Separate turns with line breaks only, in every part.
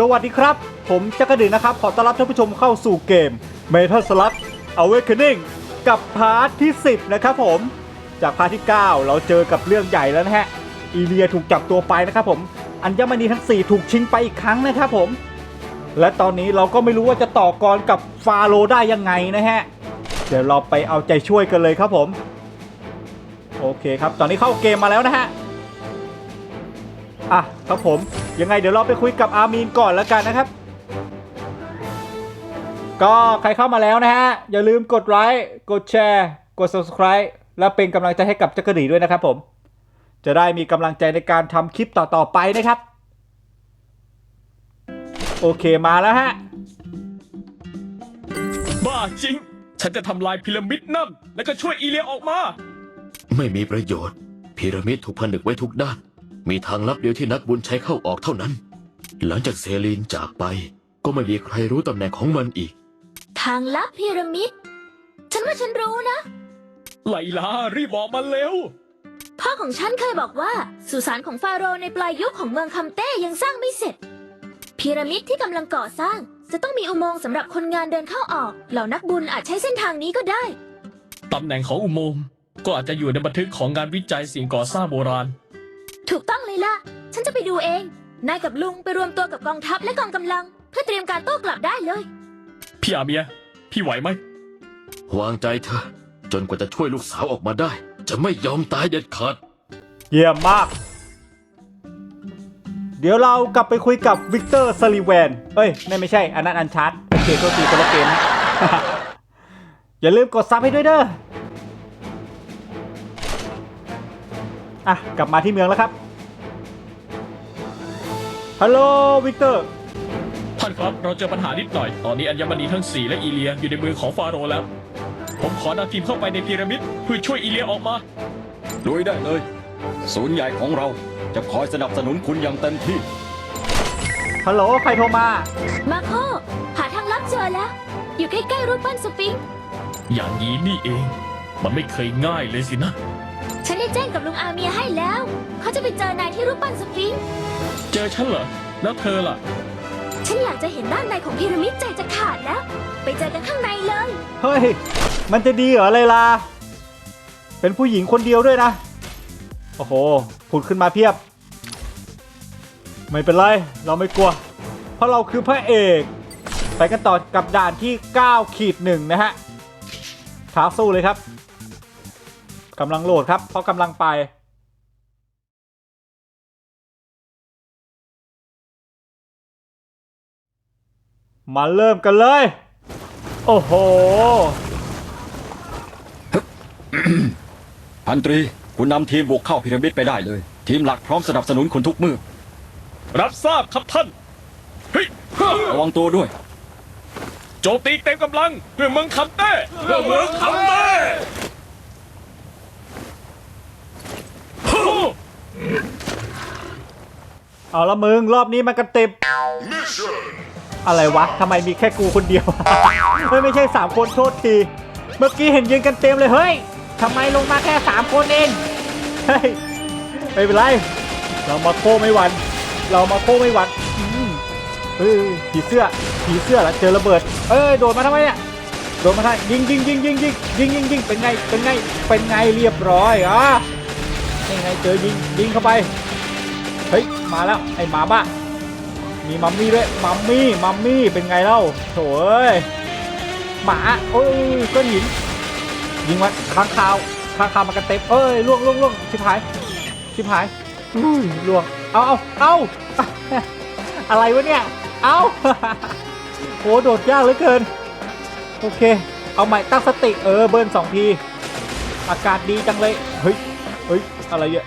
สวัสดีครับ ผมจักรดินนะครับ ขอต้อนรับท่านผู้ชมเข้าสู่เกม Metal Slug Awakening กับพาร์ทที่ 10 นะครับผม จากพาร์ทที่ 9 เราเจอกับเรื่องใหญ่แล้วนะฮะ อีเลียถูกจับตัวไปนะครับผม อัญมณีทั้ง 4 ถูกชิงไปอีกครั้งนะครับผม และตอนนี้เราก็ไม่รู้ว่าจะต่อกรกับฟาโรได้ยังไงนะฮะ เดี๋ยวเราไปเอาใจช่วยกันเลยครับผม โอเคครับ ตอนนี้เข้าเกมมาแล้วนะฮะ อะครับผมยังไงเดี๋ยวเราไปคุยกับอามีนก่อนแล้วกันนะครับ ก็ใครเข้ามาแล้วนะฮะ อย่าลืมกดไลค์กดแชร์ กด subscribe และเป็นกำลังใจให้กับจักรีด้วยนะครับผม จะได้มีกำลังใจในการทำคลิปต่อๆไปนะครับ โอเคมาแล้วฮะ
บ้าจริง ฉันจะทำลายพีระมิดนั่น แล้วก็ช่วยอีเลียออกมา
ไม่มีประโยชน์พีระมิดถูกผนึกไว้ทุกด้าน มีทางลับเดียวที่นักบุญใช้เข้าออกเท่านั้น หลังจากเซลีนจากไป ก็ไม่มีใครรู้ตำแหน่งของมันอีก
ทางลับพีระมิด ฉันว่าฉันรู้นะ
ไลลารีบบอกมาเร็ว
พ่อของฉันเคยบอกว่าสุสานของฟาโรห์ในปลายยุคของเมืองคัมเต้ยังสร้างไม่เสร็จ พีระมิดที่กำลังก่อสร้าง จะต้องมีอุโมงค์สำหรับคนงานเดินเข้าออก เหล่านักบุญอาจใช้เส้นทางนี้ก็ได้
ตำแหน่งของอุโมงค์ก็อาจจะอยู่ในบันทึกของงานวิจัยสิ่งก่อสร้างโบราณ
ถูกต้องเลยล่ะ ฉันจะไปดูเอง นายกับลุงไปรวมตัวกับกองทัพและกองกำลัง เพื่อเตรียมการโต้กลับได้เลย
พี่อาเมีย พี่ไหวไหม
วางใจเถอะจนกว่าจะช่วยลูกสาวออกมาได้ จะไม่ยอมตายเด็ดขาด
เยี่ยมมาก เดี๋ยวเรากลับไปคุยกับวิกเตอร์ซาลิแวน เอ้ยไม่ไม่ใช่ อันนั้นอันชาร์ตโอเคโทษทีคนละเกมนะอย่าลืมกดซับให้ด้วยเด้อ อะ กลับมาที่เมืองแล้วครับ ฮัลโหลวิกเตอร์
ท่านครับ เราเจอปัญหานิดหน่อย ตอนนี้อัญมณีทั้งสี่และอีเลียอยู่ในมือของฟาโรห์แล้ว ผมขอนำทีมเข้าไปในพีระมิดเพื่อช่วยอีเลียออกมา
ลุยได้เลย ศูนย์ใหญ่ของเราจะคอยสนับสนุนคุณอย่างเต็มที่
ฮัลโหลใครโทรมา
มาโคหาทางลับเจอแล้ว อยู่ใกล้ๆรูปปั้นสฟิงค์
อย่างนี้นี่เอง มันไม่เคยง่ายเลยสินะ
ฉันได้ แจ้งกับลุงอาเมียให้แล้ว เขาจะไปเจอนายที่รูปปั้นสฟิงค์
เจอฉันเหรอ แล้วเธอล่ะ
ฉันอยากจะเห็นด้านในของพีระมิดใจจะขาดแล้ว ไปเจอกันข้างในเลย
เฮ้ย มันจะดีเหรอเลยล่ะ เป็นผู้หญิงคนเดียวด้วยนะ โอ้โห ผุดขึ้นมาเพียบ ไม่เป็นไร เราไม่กลัว เพราะเราคือพระเอก ไปกันต่อกับด่านที่9ขีดหนึ่งนะฮะท้าสู้เลยครับ กำลังโหลดครับ เพราะกำลังไปมาเริ่มกันเลย โอ้โห
พันตรี คุณนำทีมบุกเข้าพีระมิดไปได้เลย ทีมหลักพร้อมสนับสนุนคุณทุกมือ
รับทราบครับท่านเฮ้ยฮ่า
ระวังตัวด้วย
โจมตีเต็มกำลังเพื่อเมืองคัมเต้เพื่อเมืองคัมเต้
เอาละมึงรอบนี้มันกันเต็มอะไรวะทำไมมีแค่กูคนเดียวเฮ้ยไม่ใช่สามคนโทษที เมื่อกี้เห็นยืนกันเต็มเลยเฮ้ยทำไมลงมาแค่สามคนเองเฮ้ยไม่เป็นไร เรามาโค้ไม่หวัน เรามาโค้ไม่หวันอืมเฮ้ยผีเสื้อผีเสื้อแล้วเจอระเบิด เอ้ยโดดมาทำไมเนี่ยโดดมาทำไมยิงยิงยิงยิงยิงยิงยิงยิงเป็นไงเป็นไงเป็นไงเรียบร้อยอะนี่ไงเจอยิงยิงเข้าไป เฮ้ย มาแล้ว ไอ้หมาบ้ามีมัมมี่ด้วย มัมมี่ มัมมี่ เป็นไงเล่าโถเอ้ยหมา โอ้ยก้อนหิน ยิงมาค้างคาว ค้างคาวมากันเต็มเอ้ยล่วงล่วงล่วงชิบหาย ชิบหายอุ้ยล่วง เอาเอาเอาอะไรวะเนี่ย เอาโหโดดยากเหลือเกิน โอเค เอาใหม่ตั้งสติ เออ เบิร์นสองที อากาศดีจังเลย เฮ้ย เฮ้ย อะไรเนี่ย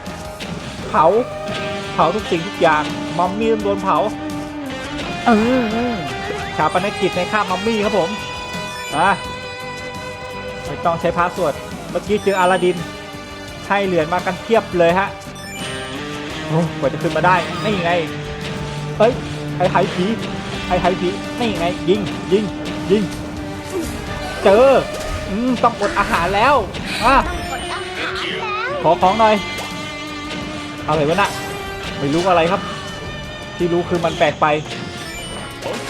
เผา เผาทุกสิ่งทุกอย่างมัมมี่ต้องโดนเผาเออชาปนกิจในข้ามมัมมี่ครับผมอะไม่ต้องใช้พาสเวิร์ดเมื่อกี้เจออาลาดิน ให้เหรียญมากันเทียบเลยฮะโอ้กว่าจะขึ้นมาได้นี่ไงเอ้ยไอ้ไห้ผีไอ้ไห้ผีนี่ไงยิงยิงยิงเจออืมต้องอดอาหารแล้วอะขอของหน่อย อะไรวะน่ะไม่รู้อะไรครับ ที่รู้คือมันแปลกไป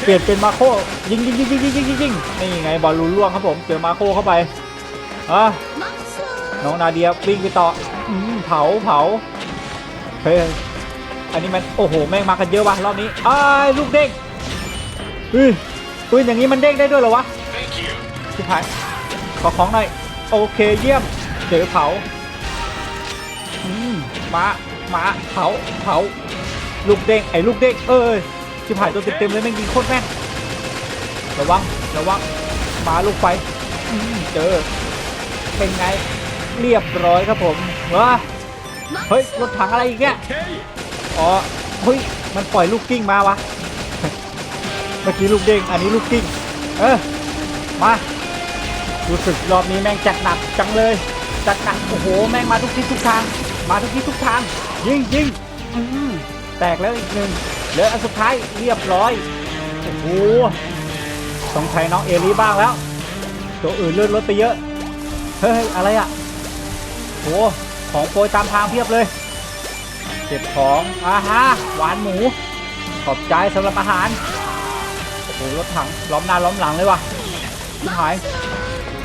เป
ลี่ยนเป็นมาโคยิงยิงยิงยิงยิงยิงยิงนี่ไงบอลลูนล่วงครับผมเจอมาโคเข้าไปอะน้องนาเดียวิ่งไปต่อเผาเผาเฮ้ยอันนี้มันโอ้โหแม่งมากันเยอะวะรอบนี้ไอ้ลูกเด้งอุ้ยอุ้ยอย่างนี้มันเด้งได้ด้วยเหรอวะที่หายขอของหน่อยโอเคเยี่ยมเจอเผาหืมมา มาเผาเผาลูกเด้งไอ้ลูกเด้งเอ้ยชิบหายตัวเต็มๆเลยแม่งยิงโคตรแม่นระวังระวังมาลูกไฟอืมเจอเป็นไงเรียบร้อยครับผมว้าเฮ้ยรถถังอะไรอีกเนี่ย
โอเค
อ๋อเฮ้ยมันปล่อยลูกกิ้งมาวะเมื่อกี้ลูกเด้งอันนี้ลูกกิ้งเออมารู้สึกรอบนี้แม่งจัดหนักจังเลยจัดหนักโอ้โหแม่งมาทุกทิศทุกทาง มาทุกทิศทุกทาง ยิงยิงอืมแตกแล้วอีกหนึ่งเหลืออันสุดท้ายเรียบร้อย โอ้โหต้องใช้น้องเอลีบ้างแล้ว ตัวอื่นเลื่อนรถไปเยอะ เฮ้ย อะไรอะโหของโปรยตามทางเพียบเลย เก็บของอาฮะหวานหมู ขอบใจสำหรับอาหาร โอ้โหรถถังล้อมหน้าล้อมหลังเลยว่ะชิบหายอืม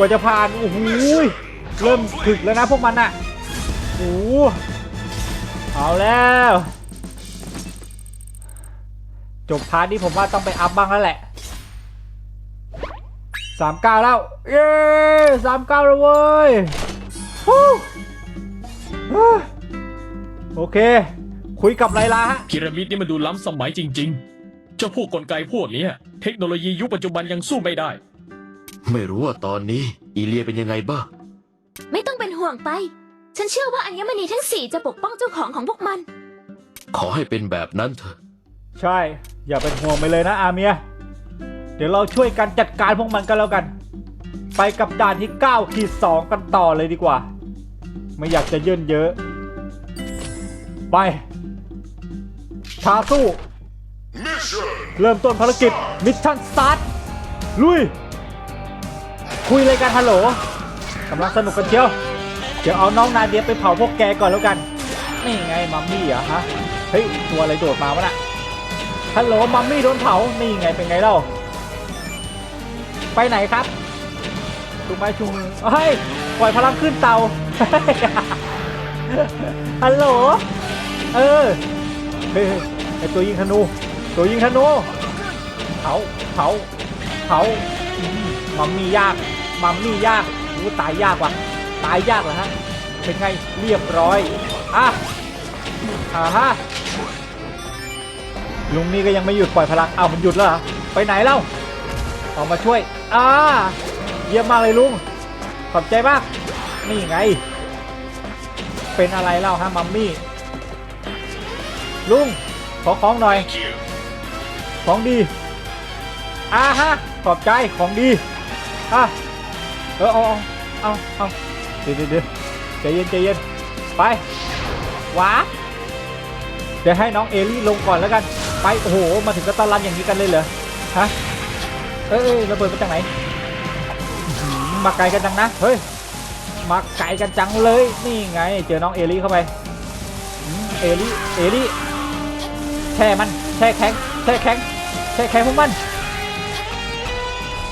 ว่าจะผ่าน โอ้โหเริ่มถึกแล้วนะพวกมันอะโอ้เอาแล้ว จบพาร์ทนี้ผมว่าต้องไปอัพบ้างแล้วแหละสามเก้าแล้ว เย้สามเก้าแล้วเว้ยโอเค คุยกับไลลาฮะ
พีระมิดนี่มันดูล้ำสมัยจริง ๆ เจ้าพวกกลไกพวกนี้เทคโนโลยียุคปัจจุบันยังสู้ไม่ได้
ไม่รู้ว่าตอนนี้ อีเลียเป็นยังไงบ้าง
ไม่ต้องเป็นห่วงไป ฉันเชื่อว่าอัญมณีทั้งสี่จะปกป้องเจ้าของของพวกมัน
ขอให้เป็นแบบนั้นเถอะ
ใช่ อย่าเป็นห่วงไปเลยนะอาเมีย เดี๋ยวเราช่วยกันจัดการพวกมันกันแล้วกัน ไปกับด่านที่9ขีด2กันต่อเลยดีกว่า ไม่อยากจะเยินเยอะ ไปท้าสู้ เริ่มต้นภารกิจมิชชั่นสตาร์ทลุย คุยเลยกันฮัลโหลกำลังสนุกกันเชียว เดี๋ยวเอาน้องนาเดียไปเผาพวกแกก่อนแล้วกัน นี่ไงมัมมี่เหรอะฮะ เฮ้ยตัวอะไรโดดมาวะน่ะ ฮัลโหลมัมมี่โดนเผา นี่ไงเป็นไงเล่า ไปไหนครับชูไม้ชูมือเฮ้ย ปล่อยพลังขึ้นเตา ฮัลโหล เออ เฮ้ยไอตัวยิงธนู ตัวยิงธนู เผา เผา เผามัมมี่ยาก มัมมี่ยากอู้ตายยากว่ะตายยากเหรอฮะเป็นไงเรียบร้อยอะอ่าฮะลุงนี่ก็ยังไม่หยุดปล่อยพลังเอามันหยุดแล้วเหรอไปไหนเล่าออกมาช่วยอ่าเยี่ยมมากเลยลุงขอบใจมากนี่ไง เป็นอะไรเล่าฮะมัมมี่ลุงขอของหน่อย ของดีอ่าฮะขอบใจของดีอะ เออเอาเอาเอาเอาเดี๋ยวเดี๋ยวเดี๋ยวใจเย็นใจเย็นไปว้าเดี๋ยวให้น้องเอลี่ลงก่อนแล้วกัน ไปโอ้โหมาถึงกระตาลันอย่างนี้กันเลยเหรอฮะเอ้ยเอ้ยระเบิดมาจากไหนอื้อหือมาไกลกันจังนะเฮ้ยมาไกลกันจังเลยนี่ไง เจอน้องเอลี่เข้าไปอืมเอลี่เอลี่แช่มันแช่แข็งแช่แข็งแช่แข็งพวกมัน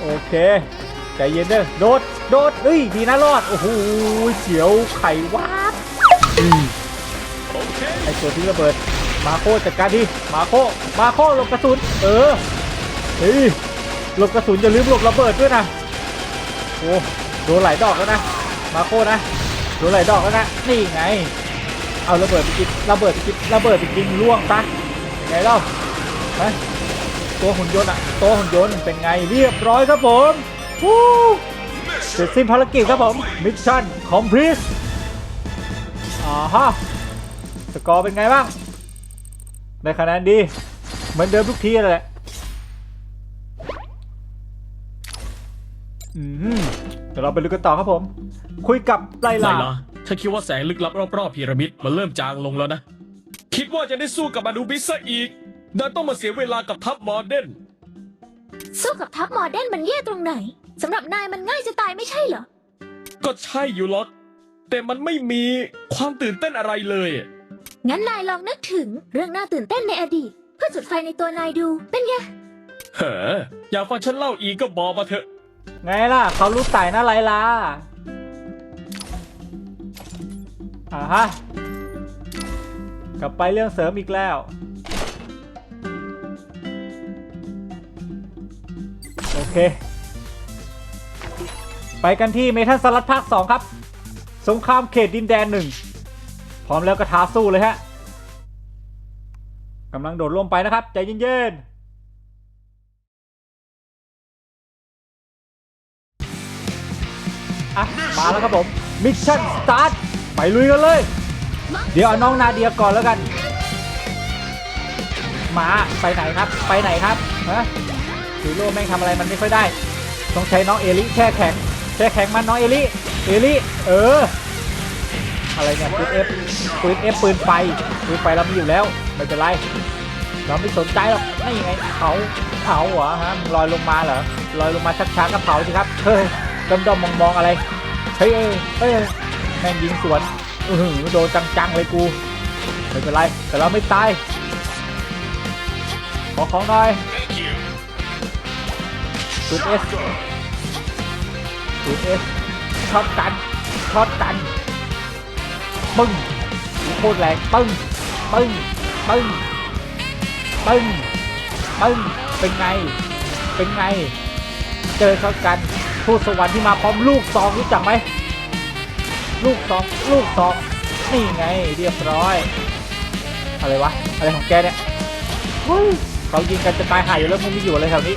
โอเค ใจเย็นเด้อโดด โดดเฮ้ย ดีนะรอด โอ้โหเฉียวไข่วับอืม
โอเค
ไอตัวที่ระเบิด มาโคจัดการทีมาโค มาโคหลบกระสุน เออ เฮ้ย หลบกระสุนอย่าลืมหลบระเบิดด้วยนะ โอ้โดนหลายดอกแล้วนะ มาโคนะ โดนหลายดอกแล้วนะ นี่ไง เอาระเบิดไปกินระเบิดไปกินระเบิดไปกินล่วงซะไงเล่าฮะ ตัวหุ่นยนต์อะตัวหุ่นยนต์เป็นไงเรียบร้อยครับผมวู้เสร็จสิ้นภารกิจครับผมมิชชั่นคอมพลีทอ่าฮะสกอร์เป็นไงบ้างได้คะแนนดีเหมือนเดิมทุกทีแหละอืมเดี๋ยวเราไปดูกันต่อครับผม คุยกับไล
ลาลาถ้าคิดว่าแสงลึกลับรอบๆพีระมิดมันเริ่มจางลงแล้วนะ คิดว่าจะได้สู้กับมาดูบิสซะอีก ดันต้องมาเสียเวลากับทัพมอร์เดน
สู้กับทัพมอร์เดนมันแย่ตรงไหนสำหรับนายมันง่ายจะตายไม่ใช่เหรอ
ก็ใช่อยู่หรอก แต่มันไม่มีความตื่นเต้นอะไรเลย
งั้นนายลองนึกถึงเรื่องน่าตื่นเต้นในอดีต เพื่อจุดไฟในตัวนายดูเป็นไง
เฮ้ออยากฟังฉันเล่าอีกก็บอกมาเถอะ
ไงล่ะเขารู้ไต่นะไลลาอ่าฮะ กลับไปเรื่องเสริมอีกแล้ว โอเค ไปกันที่เมทัลสลัดภาค 2 ครับ สงครามเขตดินแดนหนึ่งพร้อมแล้วก็ท้าสู้เลยฮะกำลังโดดลงไปนะครับ ใจเย็นๆอะมาแล้วครับผม มิชชั่นสตาร์ทไปลุยกันเลย เดี๋ยวเอาน้องนาเดียก่อนแล้วกัน มา ไปไหนครับ ไปไหนครับฮะ ถือโล่แม่งทำอะไรมันไม่ค่อยได้ ต้องใช้น้องเอลิแช่แข็งแช่แข็งมันน้องเอลิเอลิเออ อะไรเนี่ยปืนเอฟปืนเอฟปืนไฟปืนไฟเรามีอยู่แล้วไม่เป็นไรเราไม่สนใจหรอกนี่ไงเผาเผาเหรอฮะลอยลงมาเหรอลอยลงมาชักๆก็เผาสิครับเฮ้ยดมดมมองมองๆอะไรเฮ้ยเอ้ยเฮ้ยแม่งยิงสวนอือหือโดนจังๆเลยกูไม่เป็นไรแต่เราไม่ตายขอของหน่อย ปืนเอสปืนเอสช็อตกันช็อตกันปึ้งโคตรแรงปึ้งปึ้งปึ้งปึ้งปึ้งเป็นไง เป็นไง เจอเขากันทูตสวรรค์ที่มาพร้อมลูกซองรู้จักไหมลูกซองลูกซองนี่ไงเรียบร้อย อะไรวะ อะไรของแกเนี่ยเฮ้ยเขายิงกันจะตายหายอยู่แล้วมึงไม่อยู่อะไรแถวนี้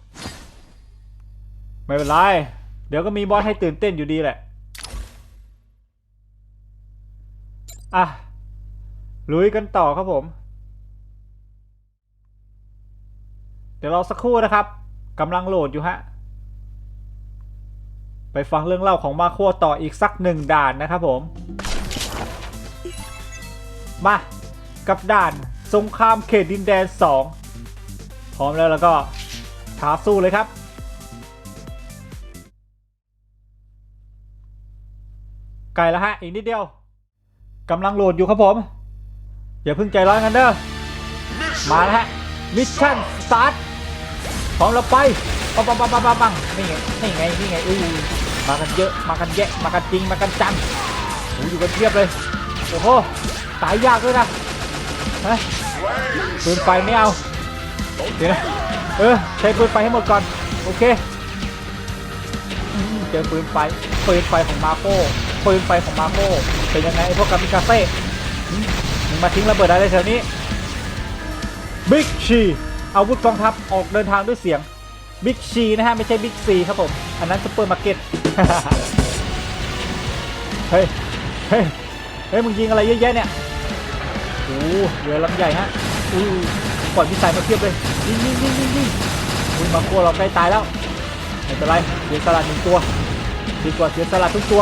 ไม่เป็นไร เดี๋ยวก็มีบอสให้ตื่นเต้นอยู่ดีแหละ อะ ลุยกันต่อครับผม เดี๋ยวรอสักครู่นะครับกำลังโหลดอยู่ฮะ ไปฟังเรื่องเล่าของมาโคต่ออีกสักหนึ่งด่านนะครับผม มา กับด่านสงครามเขตดินแดน 2 พร้อมแล้วแล้วก็ท้าสู้เลยครับ ไกลแล้วฮะ อีกนิดเดียวกำลังโหลดอยู่ครับผม อย่าเพิ่งใจร้อนกันเด้อ มาแล้วฮะ มิชชั่นสตาร์ทพร้อมแล้วไปปังปังปังปังปังปังนี่ไง นี่ไง นี่ไงอู้มากันเยอะ มากันแยะ มากันจริง มากันจังโอ้อยู่กันเทียบเลย โอ้โห ตายยากด้วยนะฮะปืนไฟไม่เอา เดี๋ยวนะ เออ ใช้ปืนไฟให้หมดก่อน โอเค เจอปืนไฟ ปืนไฟของมาโก้ ปืนไฟของมาโกเป็นยังไงพวกกามิกาเซ่มึงมาทิ้งระเบิดได้เลยแถวนี้บิ๊กชีอาวุธกองทัพออกเดินทางด้วยเสียงบิ๊กชีนะฮะ ไม่ใช่บิ๊กซีครับผม อันนั้นซุเปอร์มาร์เก็ตเฮ้ยเฮ้ยเฮ้ยมึงยิงอะไรเยอะแยะเนี่ยโอ้เรือลำใหญ่ฮะอู้ปล่อยมิสไซล์มาเทียบเลยยิงยิงยิงยิงยิงมาโคเราใกล้ตายแล้วไม่เป็นไรเสียสละหนึ่งตัวดีกว่าเสียสละทุกตัว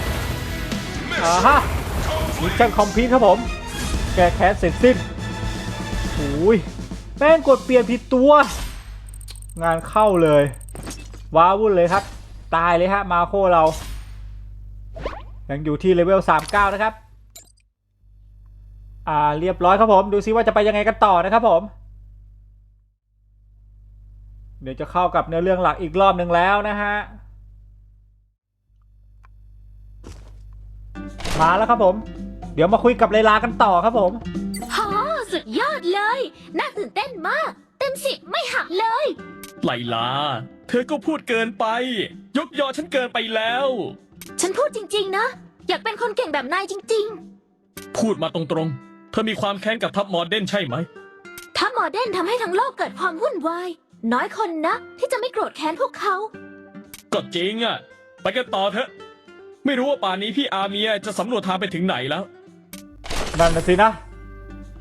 อ่าฮะมิชชั่นคอมพลีทครับผม แก้แค้นเสร็จสิ้นโอ้ยแม่งกดเปลี่ยนผิดตัว งานเข้าเลย ว้าวุ่นเลยครับ ตายเลยฮะมาโคเรา ยังอยู่ที่เลเวล 39 นะครับ อ่าเรียบร้อยครับผม ดูซิว่าจะไปยังไงกันต่อนะครับผม เดี๋ยวจะเข้ากับเนื้อเรื่องหลักอีกรอบหนึ่งแล้วนะฮะ มาแล้วครับผม เดี๋ยวมาคุยกับเลลากันต่อครับผม
โหสุดยอดเลย น่าตื่นเต้นมาก เต็มสิบไม่หักเลย
ไลลา เธอก็พูดเกินไป ยกยอฉันเกินไปแล้ว
ฉันพูดจริง ๆ นะ อยากเป็นคนเก่งแบบนายจริง
พูดมาตรงๆ เธอมีความแค้นกับทัพมอร์เดนใช่ไหม
ๆ ถ้าโมเดร์นทำให้ทั้งโลกเกิดความวุ่นวาย น้อยคนนะ ที่จะไม่โกรธแค้นพวกเขา
ก็จริงอะ ไปกันต่อเถอะ ไม่รู้ว่าป่านนี้พี่อาเมียจะสำรวจทางไปถึงไหนแล้ว
นั่นนะสินะ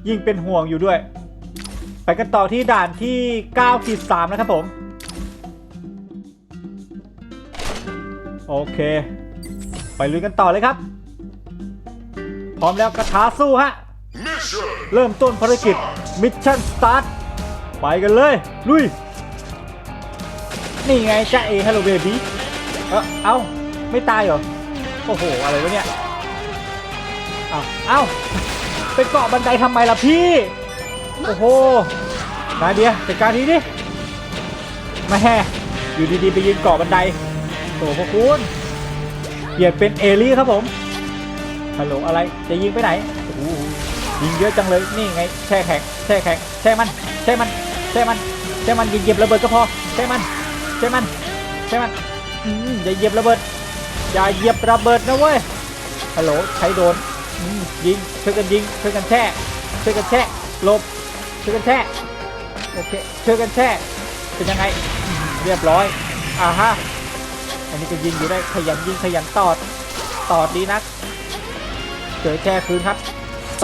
ยิ่งเป็นห่วงอยู่ด้วย ไปกันต่อที่ด่านที่9ขีด3นะครับผม โอเค ไปลุยกันต่อเลยครับ พร้อมแล้วกระทาสู้ฮะ เริ่มต้นภารกิจมิชชั่นสตาร์ทไปกันเลย ลุย นี่ไงจ้าเอฮัลโหลเบบี้เออเอ้า ไม่ตายเหรอ โอ้โห อะไรวะเนี่ย เอ้าเอ้าไปเกาะบันไดทำไมล่ะพี่ โอ้โหนาเดียจัดการนี้ดิมาแฮ่อยู่ดีๆ ไปยืนเกาะบันไดโถพวกคุณเปลี่ยนเป็นเอลี่ครับผมฮัลโหลอะไรจะยิงไปไหนโอ้โหยิงเยอะจังเลยนี่ไงแช่แข็งแช่แข็งแช่มันแช่มันแช่มันแช่มันอย่าเหยียบระเบิดก็พอแช่มันแช่มันแช่มันอืมอย่าเหยียบระเบิด อย่าเหยียบระเบิดนะเว้ยฮัลโหลใช้โดนยิงช่วยกันยิงช่วยกันแช่ช่วยกันแช่หลบช่วยกันแช่โอเคช่วยกันแช่เป็นยังไงเรียบร้อยอ่าฮะอันนี้ก็ยิงอยู่ได้ขยันยิงขยันตอดตอดดีนักเจอแช่คืนครับ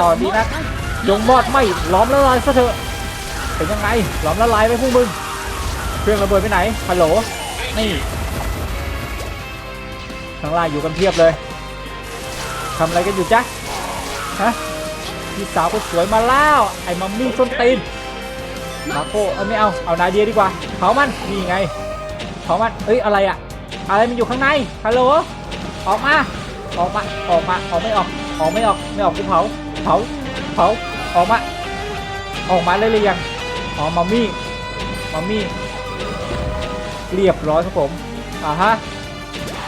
ตอดดีนักยงมอดไหมล้อมละลายซะเถอะเป็นยังไงล้อมละลายไปพวกมึงเครื่องระเบิดไปไหนฮัลโหลนี่ ข้างล่างอยู่กันเพียบเลยทำอะไรกันอยู่จ๊ะฮะพี่สาวคนสวยมาแล้วไอ้มัมมี่ส้นตีนมาโคเอาไม่เอาเอานาเดียดีกว่าเผามันนี่ไงเผามันเอ้ยอะไรอะอะไรมันอยู่ข้างในฮัลโหลออกมาออกมาออกมาออกไม่ออกออกไม่ออกไม่ออกกูเผาเผาเผาออกมาออกมาเลยเลยยังอ๋อมัมมี่มัมมี่เรียบร้อยครับผมอ่าฮะ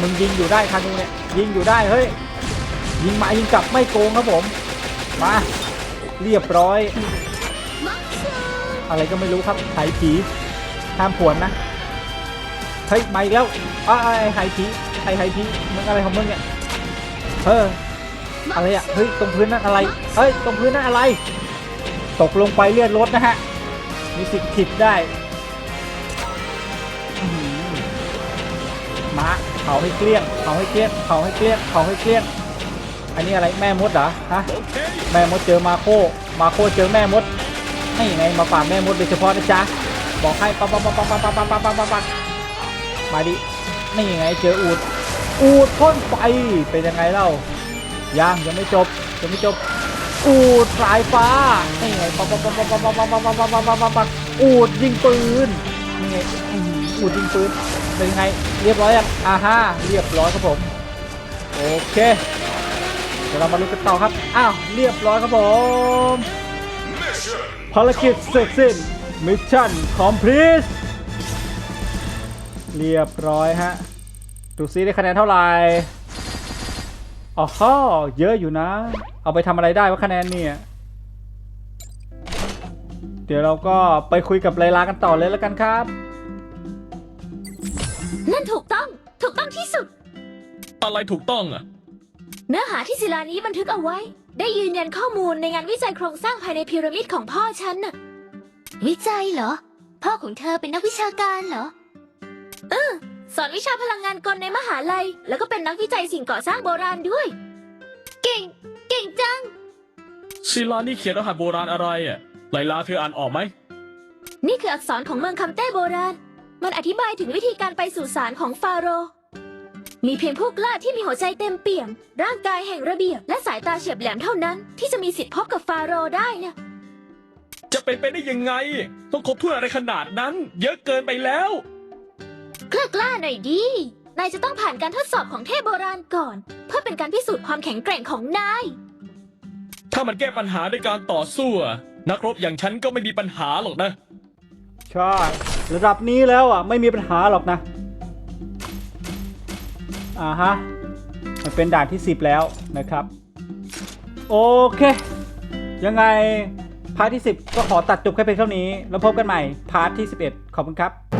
มึงยิงอยู่ได้ธนูเนี่ยยิงอยู่ได้เฮ้ยยิงมายิงกลับไม่โกงครับผมมาเรียบร้อย อะไรก็ไม่รู้ครับไถผีห้ามผวนนะเฮ้ยมาอีกแล้วอ้าวไอ้ไถผีไอ้ไถผีมึงอะไรของมึงเนี่ยเอออะไรอะเฮ้ยตรงพื้นนั่นอะไรเฮ้ยตรงพื้นนั่นอะไร ตกลงไปเลือดรถนะฮะมีสิทธิ์ผิดได้มาาให้เกลี้ยงเผาให้เกลี้ยงเผาให้เกลี้ยงเผาให้เกลี้ยงอันนี้อะไรแม่มดเหรอฮะแม่มดเจอมาโคมาโคเจอแม่มดไม่ยังไงมาฝากแม่มดโดยเฉพาะนะจ๊ะบอกให้ปังปังปังปังปังปังปังปังปังปังปังมาดินี่ยังไงเจออูดอูดพ่นไฟเป็นยังไงเล่ายังยังไม่จบยังไม่จบอูดสายฟ้านี่ไงปังปังปังปังปังปังปังปังปังปังปังปังปังอูดยิงปืนนี่ไงอูดยิงปืน เป็นยังไงเรียบร้อยยังอ่าฮะเรียบร้อยครับผมโอเคเดี๋ยวเรามาลุ้นกันต่อครับอ้าวเรียบร้อยครับผมภารกิจเสร็จสิ้นมิชชั่นคอมพลีทเรียบร้อยฮะดูซิได้คะแนนเท่าไหร่อ๋อฮอเยอะอยู่นะ เอาไปทำอะไรได้วะคะแนนเนี่ยเดี๋ยวเราก็ไปคุยกับไลลากันต่อเลยแล้วกันครับ
นั่นถูกต้อง ถูกต้องที่สุด
อะไรถูกต้องอะ
เนื้อหาที่ศิลานี้บันทึกเอาไว้ ได้ยืนยันข้อมูลในงานวิจัยโครงสร้างภายในพีระมิดของพ่อฉันน่ะ
วิจัยเหรอ พ่อของเธอเป็นนักวิชาการเหรอ
สอนวิชาพลังงานกลในมหาลัย แล้วก็เป็นนักวิจัยสิ่งก่อสร้างโบราณด้วย เก่ง เก่งจัง
ศิลานี่เขียนรหัสโบราณอะไรอะ ไลลาเธออ่านออกไหม
นี่คืออักษรของเมืองคำเต้โบราณ มันอธิบายถึงวิธีการไปสู่ศาลของฟาโรห์มีเพียงผู้กล้าที่มีหัวใจเต็มเปี่ยม ร่างกายแห่งระเบียบ และสายตาเฉียบแหลมเท่านั้น ที่จะมีสิทธิ์พบกับฟาโรห์ได้เนี่ย
จะเป็นไปได้ยังไง ต้องครบถ้วนอะไรขนาดนั้น เยอะเกินไปแล้ว
กล้ากล้าหน่อยดีนายจะต้องผ่านการทดสอบของเทพโบราณก่อน เพื่อเป็นการพิสูจน์ความแข็งแกร่งของนาย
ถ้ามันแก้ปัญหาด้วยการต่อสู้อะนักรบอย่างฉันก็ไม่มีปัญหาหรอกนะ
ใช่ ระดับนี้แล้วอะไม่มีปัญหาหรอกนะ อ่าฮะ มันเป็นด่านที่ 10 แล้วนะครับ โอเค ยังไงพาร์ทที่ 10 ก็ขอตัดจบแค่เพียงเท่านี้ แล้วพบกันใหม่พาร์ทที่ 11 ขอบคุณครับ